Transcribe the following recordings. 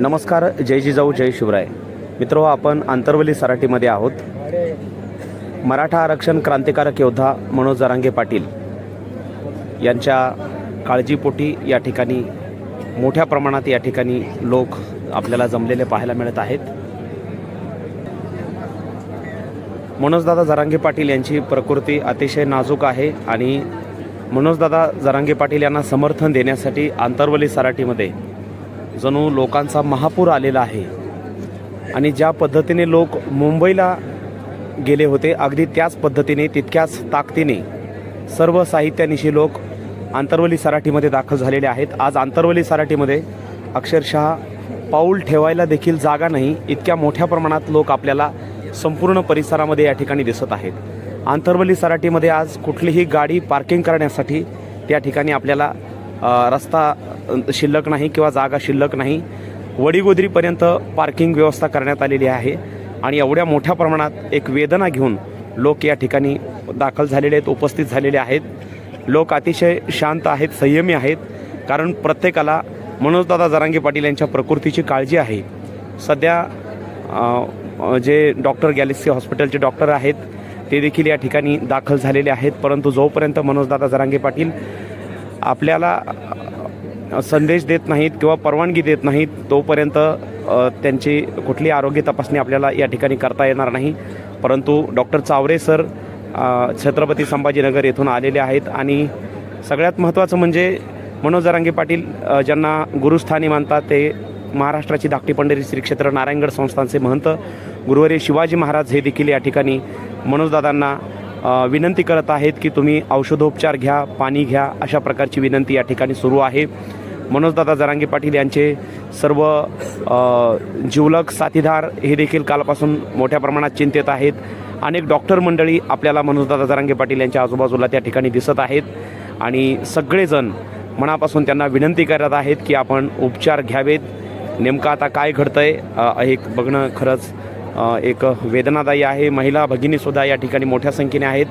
नमस्कार जय जिजाऊ जय शिवराय. मित्र आपण आंतरवली सराटीमध्ये आहोत. मराठा आरक्षण क्रांतिकारक योद्धा मनोज जरांगे पाटील यांच्या काळजीपोटी या ठिकाणी मोठ्या प्रमाणात या ठिकाणी लोक आपल्याला जमलेले पाहायला मिळत आहेत. मनोजदादा जरांगे पाटील यांची प्रकृती अतिशय नाजूक आहे आणि मनोजदादा जरांगे पाटील यांना समर्थन देण्यासाठी आंतरवली सराटीमध्ये जणू लोकांचा महापूर आलेला आहे. आणि ज्या पद्धतीने लोक मुंबईला गेले होते अगदी त्याच पद्धतीने तितक्याच ताकदीने सर्व साहित्यानिशी लोक आंतरवली सराठीमध्ये दाखल झालेले आहेत. आज आंतरवली सराठीमध्ये अक्षरशः पाऊल ठेवायला देखील जागा नाही. इतक्या मोठ्या प्रमाणात लोक आपल्याला संपूर्ण परिसरामध्ये या ठिकाणी दिसत आहेत. आंतरवली सराठीमध्ये आज कुठलीही गाडी पार्किंग करण्यासाठी त्या ठिकाणी आपल्याला रस्ता शिल्लक नाही किंवा जागा शिल्लक नाही वडीगोदरीपर्यंत पार्किंग व्यवस्था करण्यात आलेली आहे. आणि एवढ्या मोठ्या प्रमाणात एक वेदना घेऊन लोक या ठिकाणी दाखल झालेले आहेत उपस्थित झालेले आहेत. लोक अतिशय शांत आहेत संयमी आहेत. कारण प्रत्येकाला मनोजदादा जरांगे पाटील यांच्या प्रकृतीची काळजी आहे. सध्या जे डॉक्टर गॅलेक्सी हॉस्पिटलचे डॉक्टर आहेत ते देखील या ठिकाणी दाखल झालेले आहेत. परंतु जोपर्यंत मनोजदादा जरांगे पाटील आपल्याला संदेश देत नाहीत किंवा परवानगी देत नाहीत तोपर्यंत त्यांची कुठली आरोग्य तपासणी आपल्याला या ठिकाणी करता येणार नाही. परंतु डॉक्टर चावरे सर छत्रपती संभाजीनगर येथून आलेले आहेत आणि सगळ्यात महत्त्वाचं म्हणजे मनोज जरांगे पाटील ज्यांना गुरुस्थानी मानतात ते महाराष्ट्राची धाकटी पंढरी श्री क्षेत्र नारायणगड संस्थानचे महंत गुरुवारी शिवाजी महाराज हे देखील या ठिकाणी मनोजदादांना विनंती करत आहेत की तुम्ही औषधोपचार घ्या पाणी घ्या अशा प्रकारची विनंती या ठिकाणी सुरू आहे. मनोजदादा जरांगे पाटील यांचे सर्व जिवलक साथीदार हे देखील कालपासून मोठ्या प्रमाणात चिंतेत आहेत. अनेक डॉक्टर मंडळी आपल्याला मनोजदादा जरांगे पाटील यांच्या आजूबाजूला त्या ठिकाणी दिसत आहेत. आणि सगळेजण मनापासून त्यांना विनंती करत आहेत की आपण उपचार घ्यावेत. नेमकं आता काय घडतंय? आहे एक बघणं खरंच एक वेदनादायी आहे. महिला भगिनीसुद्धा या ठिकाणी मोठ्या संख्येने आहेत.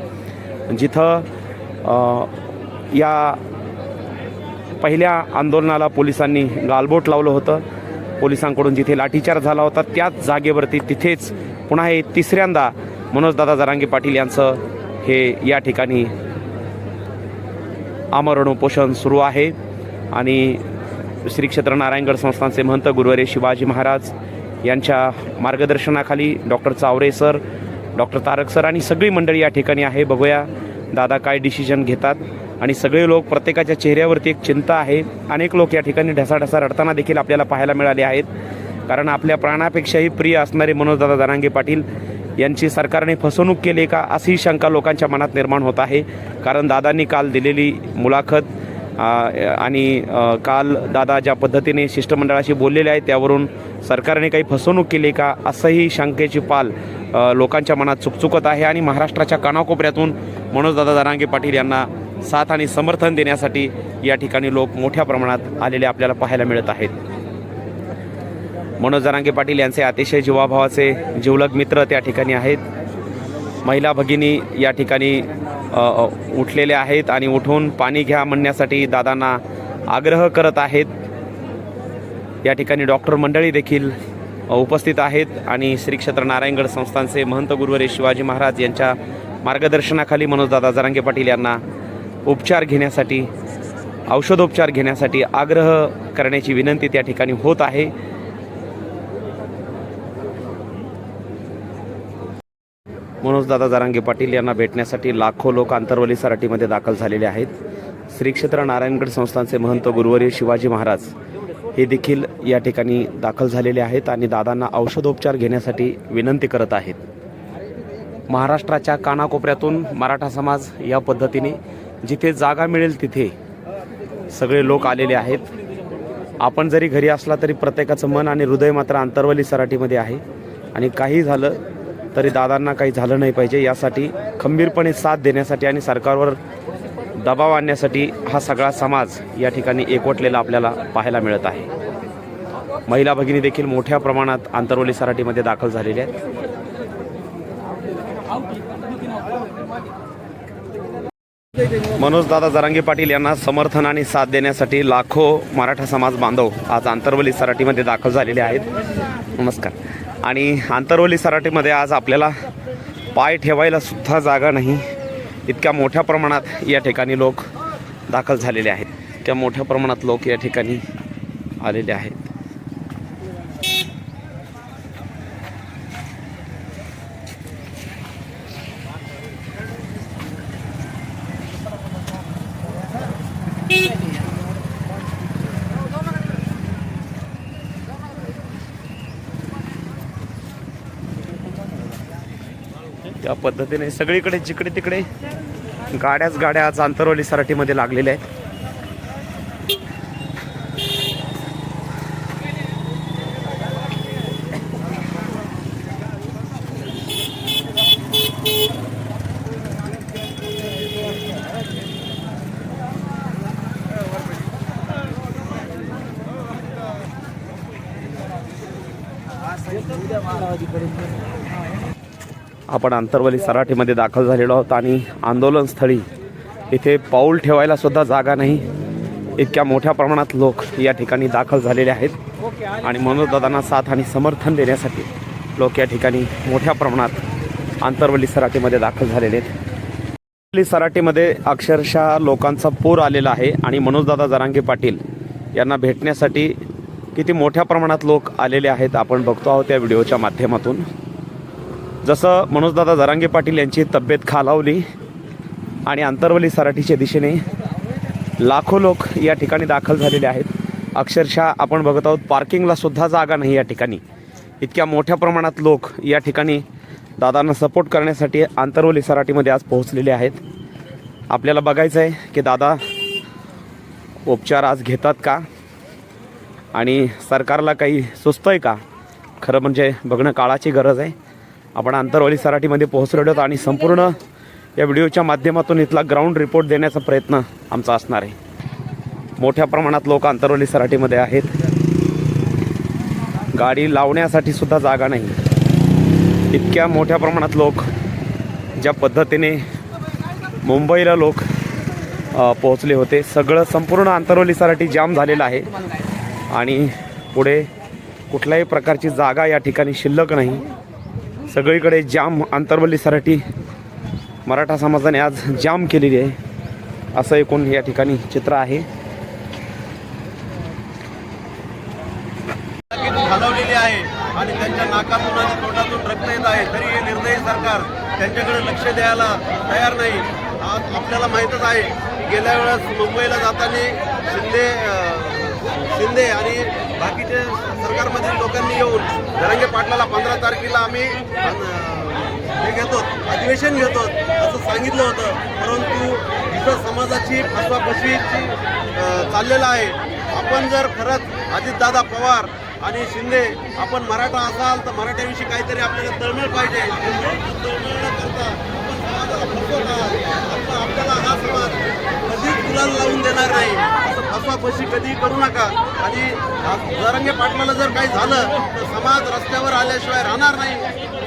जिथं या पहिल्या आंदोलनाला पोलिसांनी गालबोट लावलं होतं. पोलिसांकडून जिथे लाठीचार झाला होता त्याच जागेवरती तिथेच पुन्हा हे तिसऱ्यांदा मनोजदादा जरांगे पाटील यांचं हे या ठिकाणी आमरण उपोषण सुरू आहे. आणि श्री क्षेत्र नारायणगड संस्थानचे महंत गुरुवारी शिवाजी महाराज यांच्या मार्गदर्शनाखाली doctor Chaware sir doctor Tarak sir आणि सगळी मंडळी या ठिकाणी आहे. बघूया दादा काय डिसिजन घेतात. आणि सगळे लोक प्रत्येकाच्या चेहऱ्यावरती एक चिंता आहे. अनेक लोक या ठिकाणी ढसाढसा रडताना देखील आपल्याला पाहायला मिळाले आहेत. कारण आपल्या प्राणापेक्षाही प्रिय असणारे मनोजदादा जरांगे पाटील यांची सरकारने फसवणूक केली का अशी शंका लोकांच्या मनात निर्माण होत आहे. कारण दादांनी काल दिलेली मुलाखत आणि काल दादा ज्या पद्धतीने शिष्टमंडळाशी बोललेले आहेत त्यावरून सरकारने काही फसवणूक केली का असंही शंकेची पाल लोकांच्या मनात चुकचुकत आहे. आणि महाराष्ट्राच्या कानाकोपऱ्यातून मनोजदादा जरांगे पाटील यांना साथ आणि समर्थन देण्यासाठी या ठिकाणी लोक मोठ्या प्रमाणात आलेले आपल्याला पाहायला मिळत आहेत. मनोज जरांगे पाटील यांचे अतिशय जीवाभावाचे जिवलग मित्र त्या ठिकाणी आहेत. महिला भगिनी या ठिकाणी उठलेले आहेत आणि उठून पाणी घ्या म्हणण्यासाठी दादांना आग्रह करत आहेत. या ठिकाणी डॉक्टर मंडळी देखील उपस्थित आहेत आणि श्री क्षेत्र नारायणगड संस्थानचे महंत गुरुवारी शिवाजी महाराज यांच्या मार्गदर्शनाखाली मनोजदादा जरांगे पाटील यांना उपचार घेण्यासाठी औषधोपचार घेण्यासाठी आग्रह करण्याची विनंती त्या ठिकाणी होत आहे. मनोजदादा जारांगे पाटील यांना भेटण्यासाठी लाखो लोक आंतरवली सराटीमध्ये दाखल झालेले आहेत. श्री क्षेत्र नारायणगड संस्थांचे महंत गुरुवारी शिवाजी महाराज हे देखील या ठिकाणी दाखल झालेले आहेत आणि दादांना औषधोपचार घेण्यासाठी विनंती करत आहेत. महाराष्ट्राच्या कानाकोपऱ्यातून मराठा समाज या पद्धतीने जिथे जागा मिळेल तिथे सगळे लोक आलेले आहेत. आपण जरी घरी असला तरी प्रत्येकाचं मन आणि हृदय मात्र आंतरवली सराटीमध्ये आहे. आणि काही झालं तरी दादांना काही झालं नाही पाहिजे. यासाठी खंबीरपणे साथ देण्यासाठी आणि सरकारवर दबाव आणण्यासाठी हा सगळा समाज या ठिकाणी एकवटलेला आपल्याला पाहायला मिळत आहे. महिला भगिनी देखील मोठ्या प्रमाणात आंतरवली सराटीमध्ये दाखल झालेल्या आहेत. मनोज दादा जरांगे पाटील यांना समर्थन आणि साथ देण्यासाठी लाखो मराठा समाज बांधव आज आंतरवली सराटीमध्ये दाखल झालेले आहेत. नमस्कार. आणि आंतरवली सराटीमध्ये आज आपल्याला पाय ठेवायला सुद्धा जागा नाही. इतक्या मोठ्या प्रमाणात या ठिकाणी लोक दाखल झालेले आहेत. इतक्या मोठ्या प्रमाणात लोक या ठिकाणी आलेले आहेत. त्या पद्धतीने सगळीकडे जिकडे तिकडे गाड्याच गाड्या आज आंतरवली सराठीमध्ये लागलेल्या आहेत. आपण आंतरवली सराठीमध्ये दाखल झालेलो आहोत आणि आंदोलनस्थळी इथे पाऊल ठेवायला सुद्धा जागा नाही. इतक्या मोठ्या प्रमाणात लोक या ठिकाणी दाखल झालेले आहेत. आणि मनोजदादांना साथ आणि समर्थन देण्यासाठी लोक या ठिकाणी मोठ्या प्रमाणात आंतरवली सराटीमध्ये दाखल झालेले आहेत. आंतरवली सराटीमध्ये अक्षरशः लोकांचा पूर आलेला आहे आणि मनोजदादा जरांगे पाटील यांना भेटण्यासाठी किती मोठ्या प्रमाणात लोक आलेले आहेत आपण बघतो आहोत या व्हिडिओच्या माध्यमातून. जसं मनोजदादा जरांगे पाटील यांची तब्येत खालावली आणि आंतरवली सराठीच्या दिशेने लाखो लोक या ठिकाणी दाखल झालेले आहेत. अक्षरशः आपण बघत आहोत पार्किंगला सुद्धा जागा नाही या ठिकाणी. इतक्या मोठ्या प्रमाणात लोक या ठिकाणी दादांना सपोर्ट करण्यासाठी आंतरवली सराटीमध्ये आज पोहोचलेले आहेत. आपल्याला बघायचं आहे की दादा उपचार आज घेतात का? आणि सरकारला काही सुचतं आहे का? खरं म्हणजे बघणं काळाची गरज आहे. आपण आंतरवली सराठीमध्ये पोहोचलेलो आहोत आणि संपूर्ण या व्हिडिओच्या माध्यमातून इथला ग्राउंड रिपोर्ट देण्याचा प्रयत्न आमचा असणार आहे. मोठ्या प्रमाणात लोक आंतरवाली सराठीमध्ये आहेत. गाडी लावण्यासाठी सुद्धा जागा नाही. इतक्या मोठ्या प्रमाणात लोक ज्या पद्धतीने मुंबईला लोक पोहोचले होते. सगळं संपूर्ण आंतरवली सराठी जाम झालेलं आहे. आणि पुढे कुठल्याही प्रकारची जागा या ठिकाणी शिल्लक नाही. सगळीकडे जाम अंतर्वलीसाठी मराठा समाजाने आज जाम केलेली आहे. असं एकूण या ठिकाणी चित्र आहे. घालवलेली आहे आणि त्यांच्या नाकातून आणि तोंडातून रक्त येत आहे. तरी हे निर्दयी सरकार त्यांच्याकडे लक्ष द्यायला तयार नाही. आज आपल्याला माहीतच आहे गेल्या वेळेस मुंबईला जाताना शिंदे शिंदे आणि बाकीचे सरकारमधील लोकांनी येऊन जरांगे पाटलाला पंधरा तारखेला आम्ही हे घेतो अधिवेशन घेतो असं सांगितलं होतं. परंतु इथं समाजाची फसवाफसवीची अं, चाललेलं आहे. आपण जर खरंच अजितदादा पवार आणि शिंदे आपण मराठा असाल तर मराठ्याविषयी काहीतरी आपल्याला तळमळ पाहिजे. तळमळ न करता आपण समाजाला फसवत आहात. आपण आपल्याला हा समाज गुलाल लावून देणार नाही. असं फसवाफशी कधी करू नका. आणि जरंगे पाटलाला जर काही झालं तर समाज रस्त्यावर आल्याशिवाय राहणार नाही.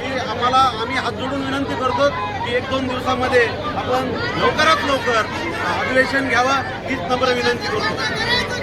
ही आम्हाला आम्ही हात जोडून विनंती करतो की एक दोन दिवसामध्ये आपण लवकरात लवकर अधिवेशन घ्यावा हीच नम्र विनंती करतो.